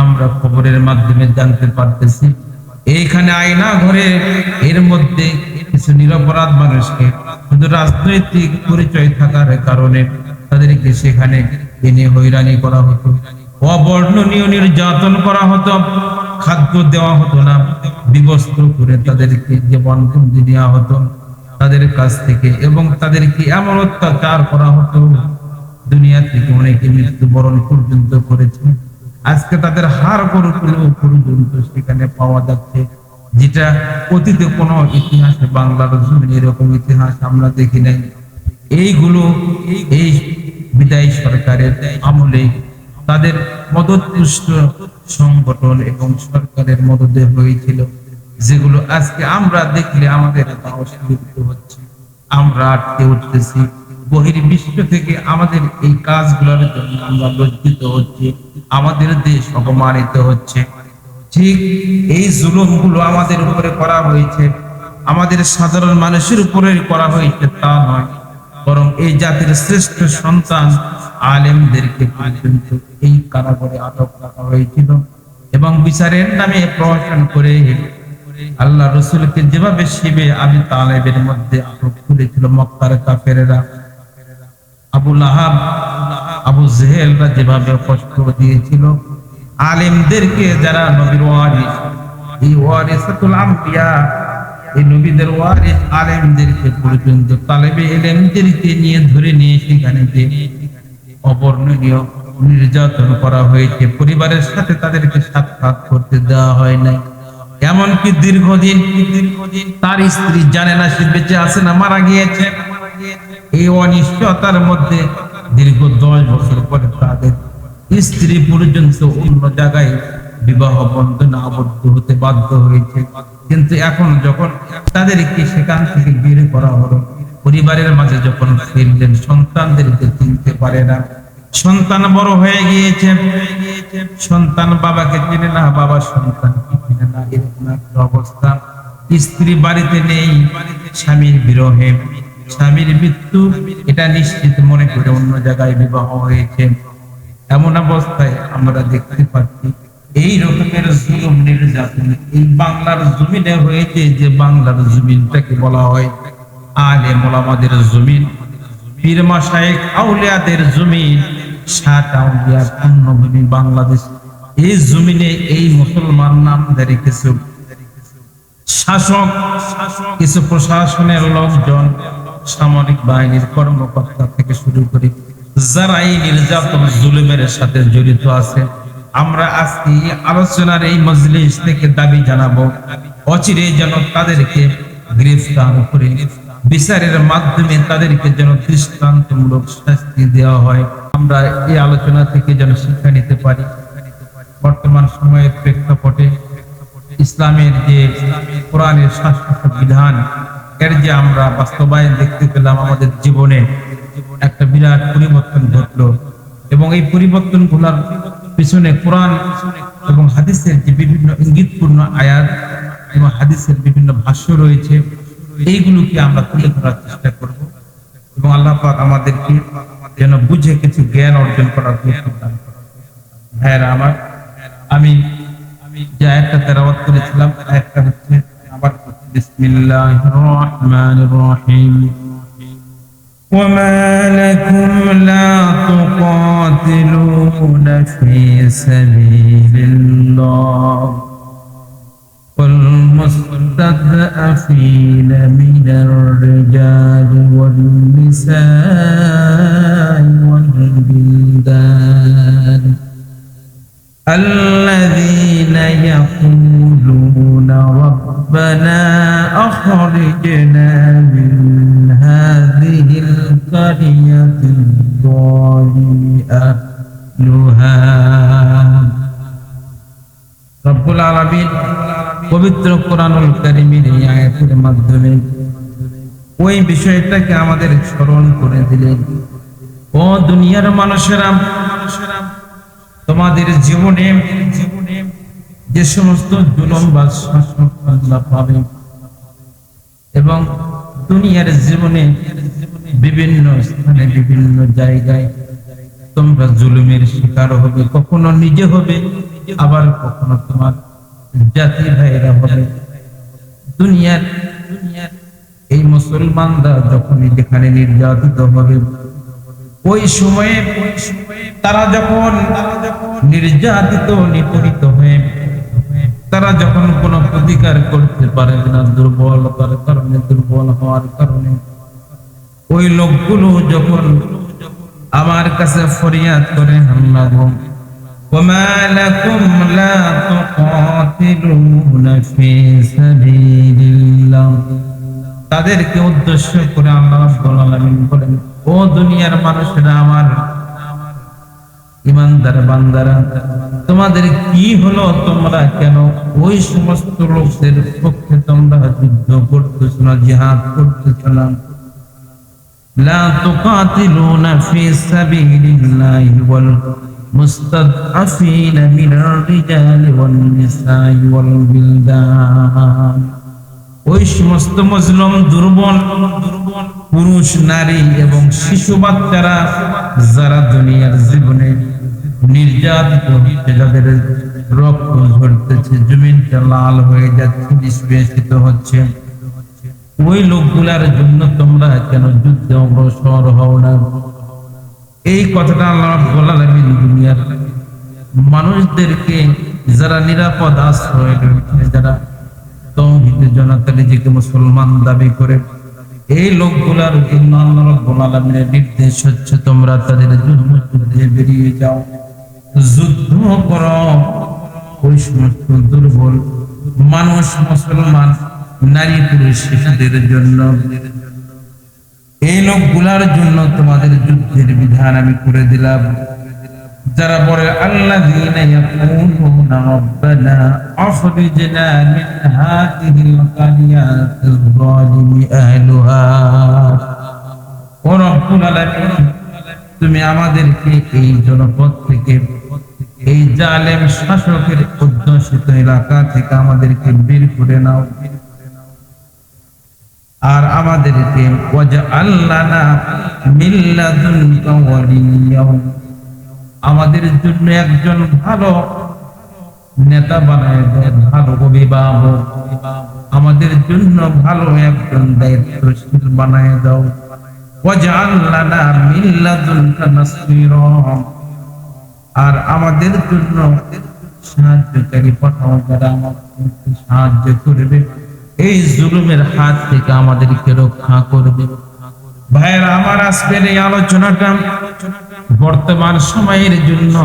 আমরা খবরের মাধ্যমে জানতে পারতেছি। এইখানে আয়না ঘরে এর মধ্যে কিছু নিরপরাধ মানুষকে, শুধু রাজনৈতিক পরিচয় থাকার কারণে তাদেরকে সেখানে এনে হয়রানি করা হতো। অবর্ণনীয় নির্যাতন করা হতো, খাদ্য দেওয়া হতো না, বিবস্ত্র করে তাদেরকে জীবন বন্দি দেওয়া হতো তাদের কাছ থেকে এবং তাদেরকে এমন অত্যাচার করা হতো, দুনিয়া থেকে অনেকে মৃত্যুবরণ পর্যন্ত করেছে। আজকে তাদের হার গরুগুলো পর্যন্ত সেখানে পাওয়া যাচ্ছে, যেটা অতীতে কোনো ইতিহাসে, বাংলার জমিনে এরকম ইতিহাস আমরা দেখি নাই। এইগুলো এই বিদায়ী সরকারের আমলে তাদের মদতপুষ্ট সংগঠন এবং সরকারের মদতে হয়েছিল, যেগুলো আজকে আমরা দেখলে আমাদের হচ্ছে। আমরা আটকে উঠতেছি। বহির বিশ্ব থেকে আমাদের এই কাজগুলোর জন্য আমরা লজ্জিত হচ্ছি, আমাদের দেশ অপমানিত হচ্ছে। ঠিক এই জুলুমগুলো আমাদের উপরে করা হয়েছে, আমাদের সাধারণ মানুষের উপরে করা হয়েছে তা নয়, বরং এই জাতির শ্রেষ্ঠ সন্তান আলেমদেরকে পর্যন্ত এই কারাগারে আটক রাখা হয়েছিল এবং বিচারের নামে প্রহসন করে আল্লাহ রসুলকে যেভাবে শিবে আবি তালেবের মধ্যে আটক করেছিল মক্কার কাফেরেরা আবু লাহাব, আবু জেহেলরা যেভাবে কষ্ট দিয়েছিল, আলেমদেরকে যারা নবীর ওয়ারিস, এই ওয়ারিসাতুল আম্বিয়া, এই নবীদের ওয়ারিস আলেমদেরকে পর্যন্ত তালেবে এলেমদেরকে নিয়ে ধরে নিয়ে সেখানে যে অবর্ণনীয় নির্যাতন করা হয়েছে, পরিবারের সাথে তাদেরকে সাক্ষাৎ করতে দেওয়া হয় নাই। এমনকি দীর্ঘদিন দীর্ঘদিন তার স্ত্রী জানে না সে বেঁচে আছে না মারা গিয়েছে। এই অনিশ্চয়তার মধ্যে দীর্ঘ দশ বছর পরে তাদের স্ত্রী পর্যন্ত অন্য জায়গায় বিবাহ বন্ধনে আবদ্ধ হতে বাধ্য হয়েছে। কিন্তু এখন যখন তাদেরকে সেখান থেকে বের করা হলো, পরিবারের মাঝে যখন ফিরলেন সন্তানদেরকে চিনতে পারে না। সন্তান বড় হয়ে গিয়েছে। সন্তান বাবাকে চিনে না, বাবা সন্তানকে চিনে না। এরকম একটা অবস্থা। স্ত্রী বাড়িতে নেই স্বামীর বিরহে স্বামীর মৃত্যু, এটা নিশ্চিত মনে করে অন্য জায়গায় বিবাহ হয়েছে। এমন অবস্থায় আমরা দেখতে পাচ্ছি, এই রকমের জুলুম নির্যাতন এই বাংলার জমিনে হয়েছে যে বাংলার জমিনটাকে বলা হয় আলে মোলামাদের জমিন। পীর মাসায়েক আউলিয়াদের জমিন, সাত আউলিয়ার পূর্ণভূমি বাংলাদেশ। এই জমিনে এই মুসলমান নামধারী কিছু শাসক, কিছু প্রশাসনের লোকজন সামরিক বাহিনীর কর্মকর্তা থেকে শুরু করে যারা এই নির্যাতন জুলুমের সাথে জড়িত আছে, আমরা আজকে আলোচনার এই মজলিস থেকে দাবি জানাব অচিরে যেন তাদেরকে গ্রেফতার করে বিচারের মাধ্যমে তাদেরকে যেন দৃষ্টান্তমূলক শাস্তি দেওয়া হয়। আমরা এই আলোচনা থেকে যেন শিক্ষা নিতে পারি। বর্তমান সময়ের প্রেক্ষাপটে ইসলামের যে কোরআনের শাসক বিধান এর যে আমরা বাস্তবায়ন দেখতে পেলাম আমাদের জীবনে, একটা বিরাট পরিবর্তন ঘটলো। এবং এই পরিবর্তনগুলার পিছনে কোরআন এবং হাদিসের যে বিভিন্ন ইঙ্গিতপূর্ণ আয়াত এবং হাদিসের বিভিন্ন ভাষ্য রয়েছে, এইগুলোকে আমরা তুলে ধরার চেষ্টা করব। এবং আল্লাহ পাক আমাদেরকে যেন বুঝে কিছু জ্ঞান অর্জন করার দান ভাইয়েরা আমার আমি আমি যে আয়াতটা তেলাওয়াত করেছিলাম, আয়াতটা হচ্ছে بسم الله الرحمن الرحيم. وما لكم لا تقاتلون في سبيل الله. والمستضعفين من الرجال والنساء. কোরআনুল কারীমের এই আয়াতের মাধ্যমে ওই বিষয়টাকে আমাদের স্মরণ করে দিলেন। ও দুনিয়ার মানুষেরা, তোমাদের জীবনে জীবনে যে সমস্ত জুলম বা শাসন পাবে এবং দুনিয়ার জীবনে বিভিন্ন স্থানে, বিভিন্ন জায়গায় তোমরা জুলুমের শিকার হবে, কখনো নিজে হবে, আবার কখনো তোমার জাতি ভাইরা হবে। দুনিয়ার দুনিয়ার এই মুসলমানরা যখনই যেখানে নির্যাতিত হবে, ওই সময়ে তারা যখন নির্যাতিত নিপীড়িত হয়ে তারা যখন কোনো প্রতিকার করতে পারে না দুর্বলতার কারণে, দুর্বল হওয়ার কারণে, ওই লোকগুলো যখন আমার কাছে ফরিয়াদ করে হাল্লা গো وما لكم لا تقاتلون في سبيل الله তাদেরকে উদ্দেশ্য করে আল্লাহ রাব্বুল আলামিন বলেন ও দুনিয়ার মানুষেরা আমার ইমানদার বান্দারা তোমাদের কি হলো তোমরা কেন ওই সমস্ত লোকদের পক্ষে তোমরা যুদ্ধ করতেছ না জিহাদ করতেছ না لا تقاتلون في سبيل الله والمستضعفين من الرجال والنساء والبلدان ওই সমস্ত মজলুম দুর্বল দুর্বল পুরুষ নারী এবং শিশু বাচ্চারা যারা দুনিয়ার জীবনে নির্যাতিত হচ্ছে যাদের রক্ত ঝরতেছে জমিনটা লাল হয়ে যাচ্ছে নিষ্পেষিত হচ্ছে ওই লোকগুলার জন্য তোমরা কেন যুদ্ধে অগ্রসর হও না এই কথাটা আল্লাহ রাব্বুল দুনিয়ার মানুষদেরকে যারা নিরাপদ আশ্রয় রয়েছে, যারা তৌহিদের নিজেকে মুসলমান দাবি করে, এই লোকগুলার নির্দেশ হচ্ছে তোমরা তাদের বেরিয়ে যাও। যুদ্ধ দুর্বল মানুষ, মুসলমান, নারী, পুরুষ, শিশুদের জন্য এই লোকগুলার জন্য তোমাদের যুদ্ধের বিধান আমি করে দিলাম। যারা বলে আলামিন তুমি আমাদেরকে এই জনপদ থেকে এই জালেম শাসকের অধ্যুষিত এলাকা থেকে আমাদেরকে বের করে নাও আর আমাদেরকে আমাদের জন্য একজন ভালো নেতা বানায় দেয় ভালো অভিভাবক। আমাদের জন্য ভালো একজন দায়িত্বশীল বানায় দাও। আর আমাদের জন্য সাহায্যকারী পাঠাও যারা আমাদেরকে সাহায্য করবে। এই জুলুমের হাত থেকে আমাদেরকে রক্ষা করবে। ভাইয়েরা, আমার আজকের এই আলোচনাটা বর্তমান সময়ের জন্য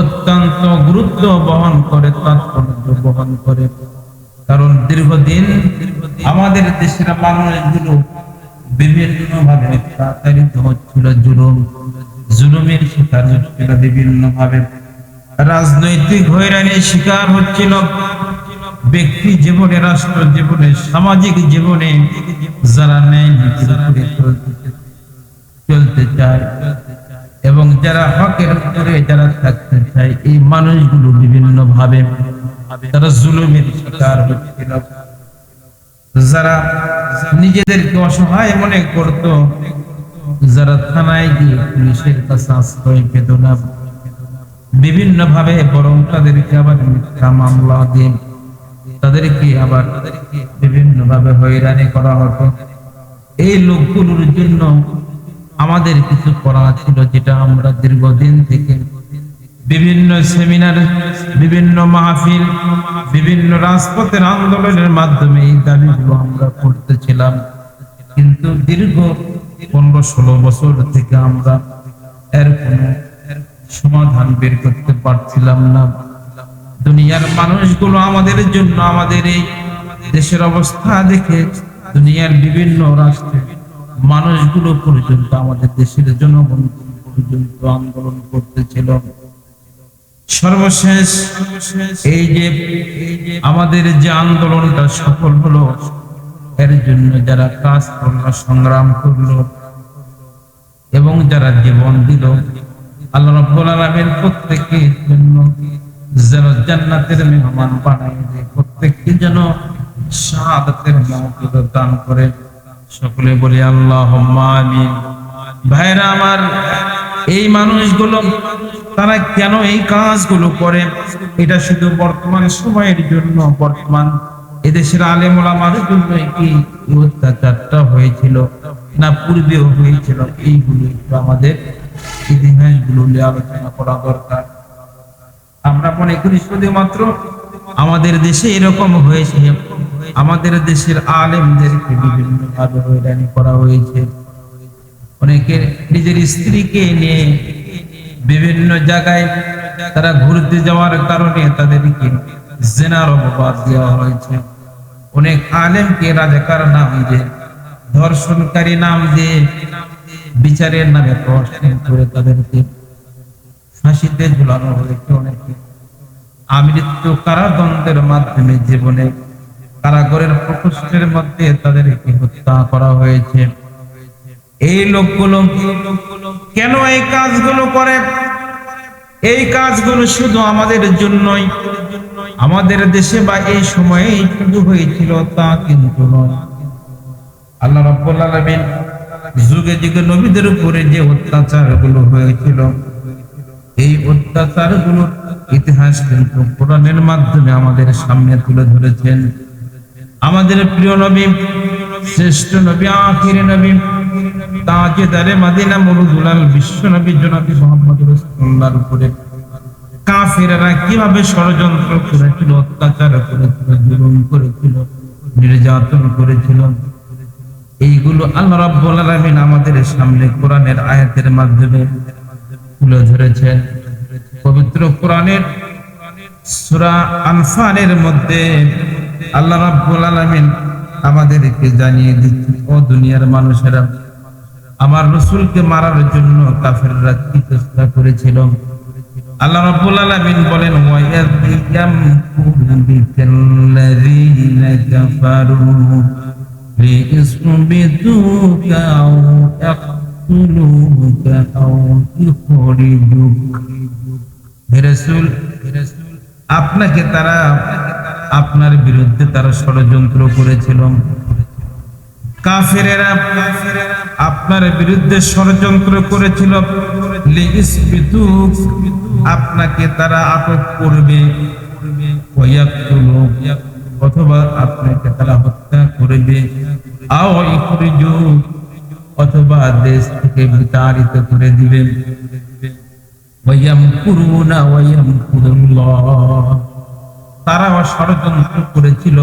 অত্যন্ত গুরুত্ব বহন করে, তাৎপর্য বহন করে। কারণ দীর্ঘদিন আমাদের দেশের মানুষগুলো বিভিন্ন ভাবে অত্যাচারিত হচ্ছিল জুলুম। জুলুমের শিকার হচ্ছিল বিভিন্ন ভাবে রাজনৈতিক হয়রানির শিকার হচ্ছিল ব্যক্তি জীবনে, রাষ্ট্র জীবনে, সামাজিক জীবনে যারা চলতে চায় এবং যারা হকের উপরে যারা থাকতে চায়, এই মানুষগুলো বিভিন্ন ভাবে তারা জুলুমের শিকার হচ্ছিল। যারা নিজেদেরকে অসহায় মনে করত, যারা থানায় গিয়ে পুলিশের কাছে আশ্রয় পেত না। বিভিন্ন ভাবে বরং তাদেরকে আবার মিথ্যা মামলা দিয়ে তাদেরকে আবার বিভিন্ন ভাবে হয়রানি করা হতো। এই লোকগুলোর জন্য আমাদের কিছু করা ছিল যেটা আমরা দীর্ঘদিন থেকে বিভিন্ন সেমিনার, বিভিন্ন মাহফিল, বিভিন্ন রাজপথের আন্দোলনের মাধ্যমে এই দাবিগুলো আমরা করতেছিলাম। কিন্তু দীর্ঘ পনেরো ষোলো বছর থেকে আমরা এর কোনো সমাধান বের করতে পারছিলাম না। দুনিয়ার মানুষগুলো আমাদের জন্য আমাদের এই দেশের অবস্থা দেখে দুনিয়ার বিভিন্ন রাষ্ট্রে মানুষগুলো পর্যন্ত আমাদের দেশের জনগণ পর্যন্ত আন্দোলন করতেছিল। সর্বশেষ এই যে আমাদের যে আন্দোলনটা সফল হলো, এর জন্য যারা কাজ করল, সংগ্রাম করল এবং যারা জীবন দিল, আল্লাহ রাব্বুল আলামিন প্রত্যেকের জন্য যেন জান্নাতের মেহমান বানায় দেয়। প্রত্যেককে যেন শাহাদাতের মর্যাদা দান করে। সকলে বলি আল্লাহ আমিন। ভাইরা আমার, এই মানুষগুলো, তারা কেন এই কাজগুলো করে? এটা শুধু বর্তমান সময়ের জন্য, বর্তমান এদেশের আলেম ওলামার জন্য কি অত্যাচারটা হয়েছিল, না পূর্বেও হয়েছিল। এইগুলো আমাদের ইতিহাসগুলো নিয়ে আলোচনা করা দরকার। আমরা মনে করি শুধুমাত্র আমাদের দেশে এরকম হয়েছে। আমাদের দেশের আলেমদেরকে বিভিন্ন ভাবে হয়রানি করা হয়েছে। অনেকে নিজের স্ত্রীকে নিয়ে বিভিন্ন জায়গায় তারা ঘুরতে যাওয়ার কারণে তাদেরকে জেনার অপবাদ দেওয়া হয়েছে। অনেক আলেমকে রাজাকার নাম দিয়ে, ধর্ষণকারী নাম দিয়ে, বিচারের নামে প্রশ্ন করে তাদেরকে ফাঁসিতে ঝুলানো হয়েছে অনেকে আমৃত্যু কারাদণ্ডের মাধ্যমে জীবনে কারাগারের প্রকোষ্ঠের মধ্যে তাদেরকে হত্যা করা হয়েছে। এই লোকগুলো কেন এই কাজগুলো করে? এই কাজগুলো শুধু আমাদের জন্যই। আমাদের দেশে বা এই সময়ে শুধু হয়েছিল তা কিন্তু নয়। আল্লাহ রাব্বুল আলামিন যুগে যুগে নবীদের উপরে যে অত্যাচারগুলো হয়েছিল এই অত্যাচারগুলোর ইতিহাস কিন্তু কোরআনের মাধ্যমে আমাদের সামনে তুলে ধরেছেন। আমাদের প্রিয় নবী, শ্রেষ্ঠ নবী, আখির নবী, তাজেদারে মাদিনা মুরুদুলাল বিশ্ব নবী জনাবি মোহাম্মদ রাসূলুল্লাহর উপরে। কাফেররা কীভাবে ষড়যন্ত্র করেছিল, অত্যাচার করেছিল, জুলুম করেছিল, নির্যাতন করেছিল, এইগুলো আল্লাহ রাব্বুল আলামিন আমাদের সামনে কোরআনের আয়াতের মাধ্যমে তুলে ধরেছেন পবিত্র কোরআনের সূরা আনফালের মধ্যে আল্লাহ রাব্বুল আলামিন আমাদেরকে জানিয়ে দিচ্ছেন ও দুনিয়ার মানুষেরা, আমার রসুলকে মারার জন্য কাফেররা কি চেষ্টা করেছিল? আল্লাহ রাব্বুল আলামিন বলেন ওয়ায়াম বিকাল্লাযীনা কাফারু লিইসবিতুকা আও আপনাকে তারা আপনার বিরুদ্ধে তারা ষড়যন্ত্র করেছিল। আপনার বিরুদ্ধে ষড়যন্ত্র করেছিল। আপনাকে তারা আটক করবে। অথবা আপনাকে তারা হত্যা করবে। আও অথবা দেশ থেকে বিতাড়িত করে দিবে ওয়ায়ামকুরুনা ওয়ায়ামকুরুল্লাহ তারা ষড়যন্ত্র করেছিল।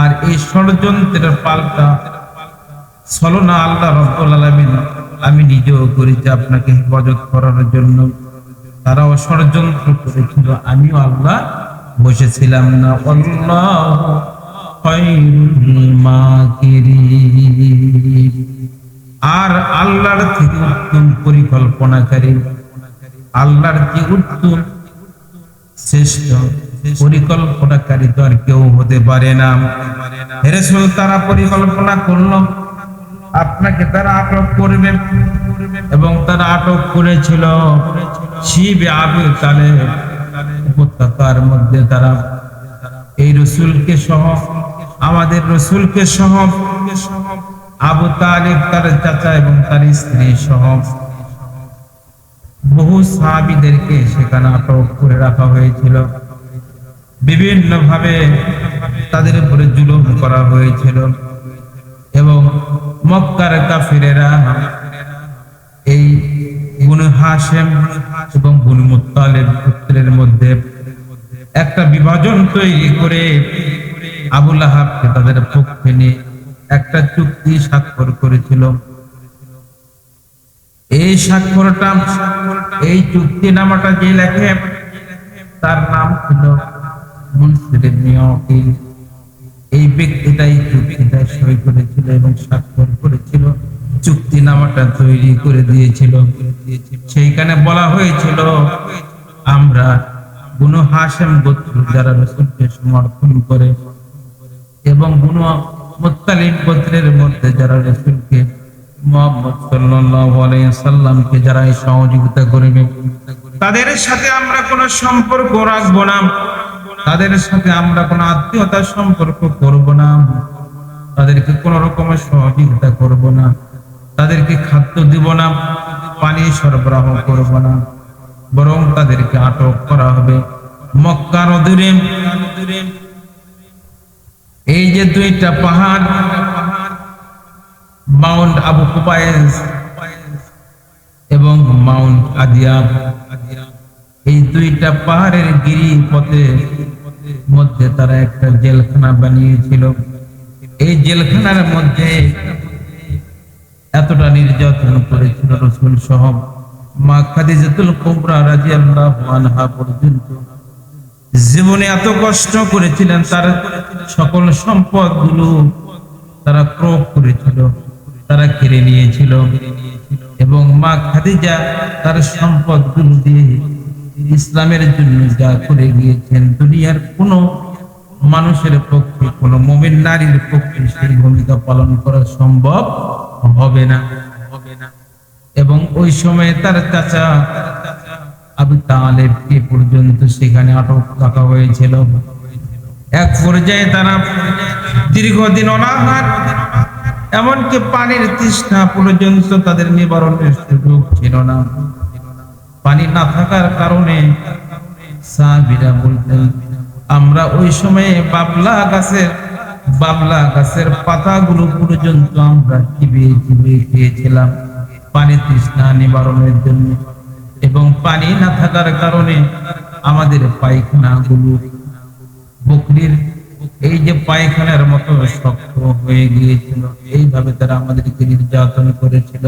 আর এই ষড়যন্ত্রের পাল্টা ছলনা আল্লাহ রব্বুল আলামিন, আমি নিজেও করেছি আপনাকে হেফাজত করার জন্য। তারাও ষড়যন্ত্র করেছিল, আমিও আল্লাহ বসেছিলাম না। আল্লাহ আর আল্লাহর থেকে উত্তম পরিকল্পনাকারী, আল্লাহর যে উত্তম শ্রেষ্ঠ পরিকল্পনাকারী তো আর কেউ হতে পারে না। হেরেসুল তারা পরিকল্পনা করল। আপনাকে তারা আটক করবে এবং তারা আটক করেছিল শিবে আবু তালে উপত্যকার মধ্যে তারা এই রসুলকে সহ আমাদের রসুলকে সহ আবু তালিব তার চাচা এবং তার স্ত্রী সহ বহু সাহাবিদেরকে সেখানে আটক করে রাখা হয়েছিল। বিভিন্ন ভাবে তাদের উপরে জুলুম করা হয়েছিল এবং মক্কার কাফিরেরা এই বুনু হাসেম এবং বুনু মুত্তালিব পুত্রের মধ্যে একটা বিভাজন তৈরি করে আবুল আহাবকে তাদের পক্ষে নিয়ে একটা চুক্তি স্বাক্ষর করেছিল। এই স্বাক্ষরটা, এই চুক্তি নামাটা যে লেখে, তার নাম ছিল এই ব্যক্তিটাই চুক্তিটা সই করেছিল এবং স্বাক্ষর করেছিল, চুক্তি নামাটা তৈরি করে দিয়েছিল। সেইখানে বলা হয়েছিল, আমরা বুনো হাসেম গোত্র যারা রসুলকে সমর্থন করে এবং বুনো মুত্তালিব গোত্রের মধ্যে যারা রসুলকে মোহাম্মদ সাল্লাল্লাহু আলাইহি সাল্লামকে যারা সহযোগিতা করবে, তাদের সাথে আমরা কোনো সম্পর্ক রাখব না। তাদের সাথে আমরা কোনো আত্মীয়তার সম্পর্ক করব না। তাদেরকে কোন রকমের সহযোগিতা করব না। তাদেরকে খাদ্য দিব না, পানি সরবরাহ করব না। বরং তাদেরকে আটক করা হবে। মক্কার অদূরে এই যে দুইটা পাহাড়, মাউন্ট আবু কুবায়েস এবং মাউন্ট আদিয়াব, এই দুইটা পাহাড়ের গিরি পথে মধ্যে তারা একটা জেলখানা বানিয়েছিল। এই জেলখানার মধ্যে এতটা নির্যাতন করেছিল রসুল সহ মা খাদিজাতুল কুবরা রাদিয়াল্লাহু আনহা পর্যন্ত। জীবনে এত কষ্ট করেছিলেন, তার সকল সম্পদগুলো তারা ক্রোপ করেছিল, তারা কেড়ে নিয়েছিল। এবং মা খাদিজা তার সম্পদগুলো দিয়ে ইসলামের জন্য যা করে গিয়েছেন, দুনিয়ার কোনো মানুষের পক্ষে, কোনো মোমেন নারীর পক্ষে সেই ভূমিকা পালন করা সম্ভব হবে না হবে না। এবং ওই সময়ে তার চাচা আবু তালেবকে পর্যন্ত সেখানে আটক রাখা হয়েছিল। এক পর্যায়ে তারা দীর্ঘদিন অনাহার, এমনকি পানির তৃষ্ণা পর্যন্ত তাদের নিবারণের সুযোগ ছিল না। পানি না থাকার কারণে সাহাবীরা বলতেন, আমরা ওই সময়ে বাবলা গাছের বাবলা গাছের পাতাগুলো পর্যন্ত আমরা চিবিয়ে চিবিয়ে খেয়েছিলাম। পানি তৃষ্ণা নিবারণের জন্য এবং পানি না থাকার কারণে আমাদের পায়খানা গুলো বকরির, এই যে পায়খানার মতো শক্ত হয়ে গিয়েছিল, এইভাবে তারা আমাদেরকে নির্যাতন করেছিল।